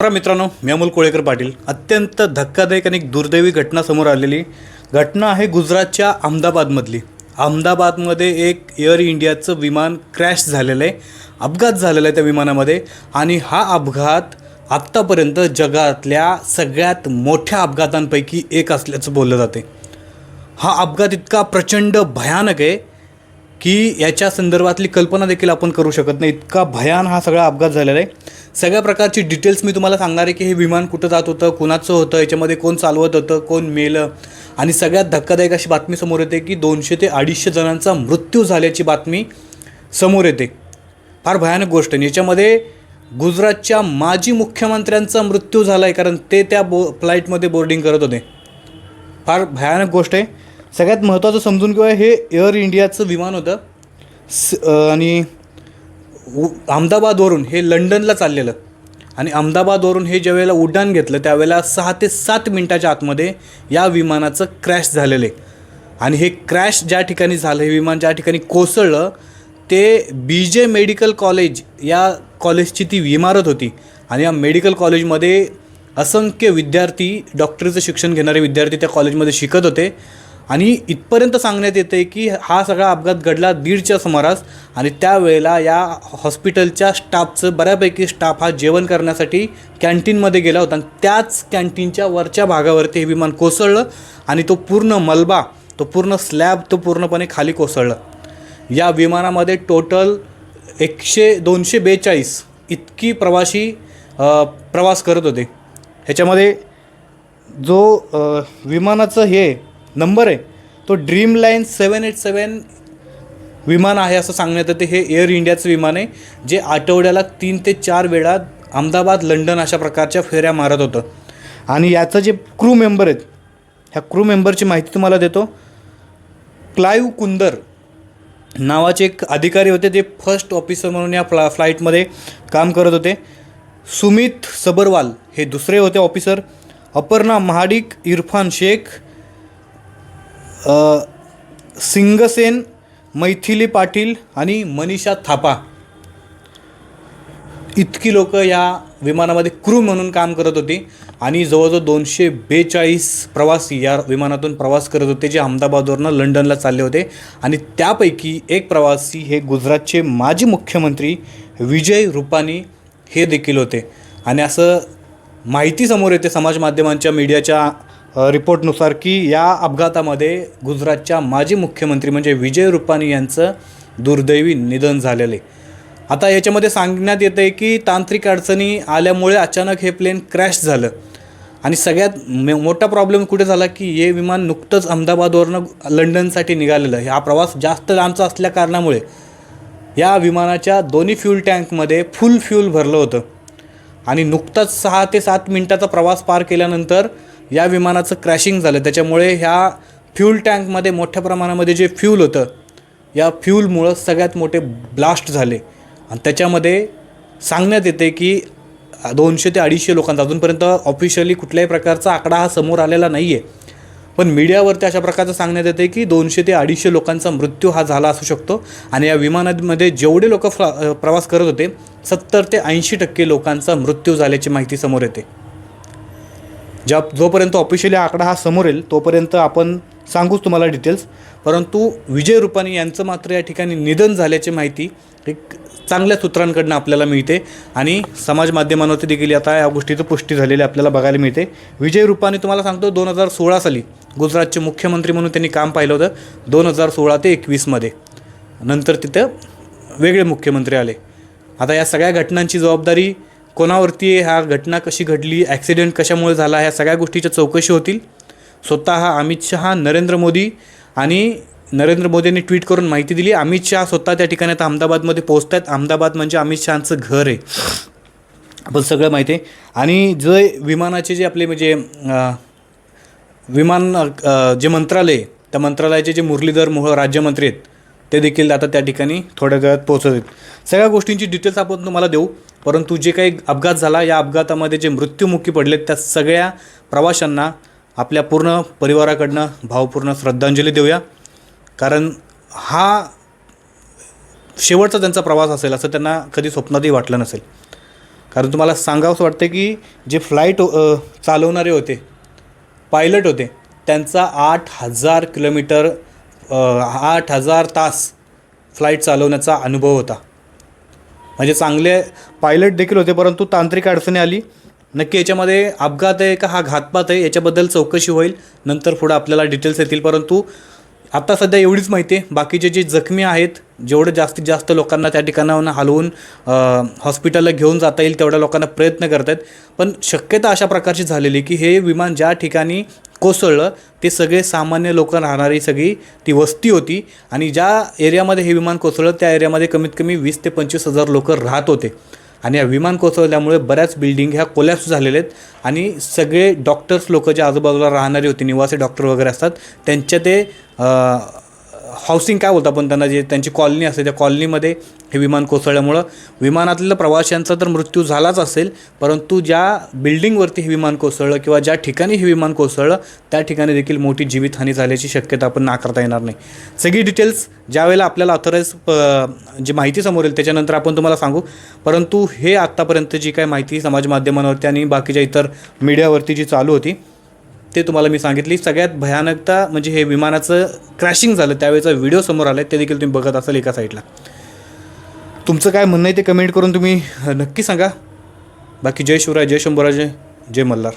नमस्कार मित्रांनो मी अमोल कोळेकर पाटील. अत्यंत धक्कादायक आणि एक दुर्दैवी घटना समोर आलेली. घटना आहे गुजरातच्या अहमदाबादमधली. अहमदाबादमध्ये एक एअर इंडियाचं विमान क्रॅश झालेलं आहे. अपघात झालेला आहे त्या विमानामध्ये. आणि हा अपघात आत्तापर्यंत जगातल्या सगळ्यात मोठ्या अपघातांपैकी एक असल्याचं बोललं जाते हा अपघात इतका प्रचंड भयानक आहे. की याच्या संदर्भातली कल्पना देखील आपण करू शकत नाही. इतका भयान हा सगळा अपघात झालेला आहे. सगळ्या प्रकारची डिटेल्स मी तुम्हाला सांगणार आहे की हे विमान कुठं जात होतं कुणाचं होतं याच्यामध्ये कोण चालवत होतं कोण मेलं. आणि सगळ्यात धक्कादायक अशी बातमी समोर येते की दोनशे ते अडीचशे जणांचा मृत्यू झाल्याची बातमी समोर येते. फार भयानक गोष्ट आहे. याच्यामध्ये गुजरातच्या माजी मुख्यमंत्र्यांचा मृत्यू झाला आहे कारण ते त्या बो फ्लाईटमध्ये बोर्डिंग करत होते. फार भयानक गोष्ट आहे. सगळ्यात महत्त्वाचं समजून किंवा हे एअर इंडियाचं विमान होतं. स आणि उ- अहमदाबादवरून हे लंडनला चाललेलं. आणि अहमदाबादवरून हे ज्यावेळेला उड्डाण घेतलं त्यावेळेला सहा ते सात मिनटाच्या आतमध्ये या विमानाचं क्रॅश झालेलं. आहे आणि हे क्रॅश ज्या ठिकाणी झालं हे विमान ज्या ठिकाणी कोसळलं ते बी जे मेडिकल कॉलेज या कॉलेजची ती इमारत होती. आणि या मेडिकल कॉलेजमध्ये असंख्य विद्यार्थी डॉक्टरीचं शिक्षण घेणारे विद्यार्थी त्या कॉलेजमध्ये शिकत होते. आणि इथपर्यंत सांगण्यात येतं आहे की हा सगळा अपघात घडला दीडच्या सुमारास आणि त्यावेळेला या हॉस्पिटलच्या स्टाफचं बऱ्यापैकी स्टाफ हा जेवण करण्यासाठी कॅन्टीनमध्ये गेला होता. आणि त्याच कॅन्टीनच्या वरच्या भागावरती हे विमान कोसळलं आणि तो पूर्ण मलबा तो पूर्ण स्लॅब तो पूर्णपणे खाली कोसळलं. या विमानामध्ये टोटल एकशे दोनशे बेचाळीस इतकी प्रवाशी प्रवास करत होते. ह्याच्यामध्ये जो विमानाचं हे नंबर आहे. तो dream line seven eight seven विमान आहे असं सांगण्यात येते. हे एअर इंडियाचं विमान आहे जे आठवड्याला तीन ते चार वेळा अहमदाबाद लंडन अशा प्रकारच्या फेऱ्या मारत होतं. आणि याचं जे क्रू मेंबर आहेत ह्या क्रू मेंबरची माहिती तुम्हाला देतो. क्लाईव्ह कुंदर नावाचे एक अधिकारी होते ते फर्स्ट ऑफिसर म्हणून या फ्ला फ्लाईटमध्ये काम करत होते. सुमित सबरवाल हे दुसरे होते ऑफिसर अपर्णा महाडिक इरफान शेख सिंगसेन मैथिली पाटील आणि मनीषा थापा. इतकी लोक या विमानामध्ये क्रू म्हणून काम करत होती आणि जवळजवळ दोनशे बेचाळीस प्रवासी या विमानातून प्रवास करत होते जे अहमदाबादवरनं लंडनला चालले होते. आणि त्यापैकी एक प्रवासी हे गुजरातचे माजी मुख्यमंत्री विजय रुपानी हे देखील होते. आणि असं माहिती समोर येते समाज माध्यमांच्या मीडियाच्या रिपोर्टनुसार की या अपघातामध्ये गुजरातच्या माजी मुख्यमंत्री म्हणजे विजय रुपानी यांचं दुर्दैवी निधन झालेलं आहे. आता याच्यामध्ये सांगण्यात येतं आहे की तांत्रिक अडचणी आल्यामुळे अचानक हे प्लेन क्रॅश झालं. आणि सगळ्यात मोठा प्रॉब्लेम कुठे झाला की हे विमान नुकतंच अहमदाबादवरनं लंडनसाठी निघालेलं हा प्रवास जास्त लांबचा असल्या कारणामुळे या विमानाच्या दोन्ही फ्यूल टँकमध्ये फुल फ्यूल भरलं होतं. आणि नुकताच सहा ते सात मिनटाचा प्रवास पार केल्यानंतर या विमानाचं क्रॅशिंग झालं. त्याच्यामुळे ह्या फ्यूल टँकमध्ये मोठ्या प्रमाणामध्ये जे फ्यूल होतं या फ्यूलमुळं सगळ्यात मोठे ब्लास्ट झाले. आणि त्याच्यामध्ये सांगण्यात येते की दोनशे ते अडीचशे लोकांचा अजूनपर्यंत ऑफिशियली कुठल्याही प्रकारचा आकडा हा समोर आलेला नाही आहे पण मीडियावरती अशा प्रकारचं सांगण्यात येते की दोनशे ते अडीचशे लोकांचा मृत्यू हा झाला असू शकतो. आणि या विमानामध्ये जेवढे लोक प्रवास करत होते सत्तर ते ऐंशी टक्के लोकांचा मृत्यू झाल्याची माहिती समोर येते. ज्या जोपर्यंत ऑफिशियली आकडा हा समोर येईल तोपर्यंत आपण सांगूच तुम्हाला डिटेल्स परंतु विजय रुपानी यांचं मात्र या ठिकाणी निधन झाल्याची माहिती एक चांगल्या सूत्रांकडनं आपल्याला मिळते. आणि समाज माध्यमांवरती देखील आता या गोष्टीचं पुष्टी झालेली आपल्याला बघायला मिळते. विजय रुपानी तुम्हाला सांगतो दोन हजार सोळा साली गुजरातचे मुख्यमंत्री म्हणून त्यांनी काम पाहिलं होतं. दोन हजार सोळा ते एकवीसमध्ये. नंतर तिथं वेगळे मुख्यमंत्री आले. आता या सगळ्या घटनांची जबाबदारी कोणावरती ह्या घटना कशी घडली ॲक्सिडेंट कशामुळे झाला ह्या सगळ्या गोष्टीच्या चौकशी होतील. स्वतः अमित शहा नरेंद्र मोदी आणि नरेंद्र मोदींनी ट्विट करून माहिती दिली. अमित शहा स्वतः त्या ठिकाणी आता अहमदाबादमध्ये पोहोचत आहेत अहमदाबाद म्हणजे अमित शहाचं घर आहे. आपण सगळं माहिती आहे. आणि जे विमानाचे जे आपले म्हणजे विमान जे मंत्रालय त्या मंत्रालयाचे जे मुरलीधर मोहोळ राज्यमंत्री आहेत ते देखील आता त्या ठिकाणी थोड्या वेळात पोहोचत आहेत. सगळ्या गोष्टींची डिटेल्स आपण तुम्हाला देऊ. परंतु जे काही अपघात झाला या अपघातामध्ये जे मृत्युमुखी पडलेत त्या सगळ्या प्रवाशांना आपल्या पूर्ण परिवाराकडनं भावपूर्ण श्रद्धांजली देऊया. कारण हा शेवटचा त्यांचा प्रवास असेल असं त्यांना कधी स्वप्नातही वाटलं नसेल. कारण तुम्हाला सांगावंसं वाटतं की जे फ्लाईट चालवणारे होते पायलट होते त्यांचा आठ हजार किलोमीटर आठ हजार तास फ्लाईट चालवण्याचा अनुभव होता. म्हणजे चांगले पायलट देखील होते परंतु तांत्रिक अडचणी आली. नक्की याच्यामध्ये अपघात आहे का? हा घातपात आहे. याच्याबद्दल चौकशी होईल. नंतर पुढं आपल्याला डिटेल्स येतील. परंतु आत्ता सध्या एवढीच माहिती आहे. बाकीचे जे जखमी आहेत जेवढं जास्तीत जास्त लोकांना त्या ठिकाणाहून हलवून हॉस्पिटलला घेऊन जाता येईल तेवढ्या लोकांना प्रयत्न करत आहेत पण शक्यता अशा प्रकारची झालेली की हे विमान ज्या ठिकाणी कोसळलं ते सगळे सामान्य लोक राहणारी सगळी ती वस्ती होती. आणि ज्या एरियामध्ये हे विमान कोसळलं त्या एरियामध्ये कमीत कमी वीस ते पंचवीस हजार लोक राहत होते. आणि या विमान कोसळल्यामुळे बऱ्याच बिल्डिंग ह्या कोलॅप्स झालेल्या आहेत. आणि सगळे डॉक्टर्स लोक जे आजूबाजूला राहणारी होती निवासी डॉक्टर वगैरे असतात त्यांच्या ते हाऊसिंग काय बोलतो आपण त्यांना जे त्यांची कॉलनी असते त्या कॉलनीमध्ये हे विमान कोसळल्यामुळं विमानातल्या प्रवाशांचा तर मृत्यू झालाच असेल परंतु ज्या बिल्डिंगवरती हे विमान कोसळलं किंवा ज्या ठिकाणी हे विमान कोसळलं त्या ठिकाणी देखील मोठी जीवितहानी झाल्याची शक्यता आपण नाकारता येणार नाही. सगळी डिटेल्स ज्यावेळेला आपल्याला ऑथराईज जी माहिती समोर येईल त्याच्यानंतर आपण तुम्हाला सांगू. परंतु हे आत्तापर्यंत जी काय माहिती समाज माध्यमांवरती आणि बाकीच्या इतर मीडियावरती जी चालू होती ते तुम्हाला मी सांगितली. सगळ्यात भयानकता म्हणजे हे विमानाचं क्रॅशिंग झालं. त्यावेळेचा व्हिडिओ समोर आला ते देखील तुम्ही बघत असाल एका साईडला. तुमचं काय म्हणणं आहे ते कमेंट करून तुम्ही नक्की सांगा. बाकी जय शिवराय जय शंभूराजे जय मल्हार.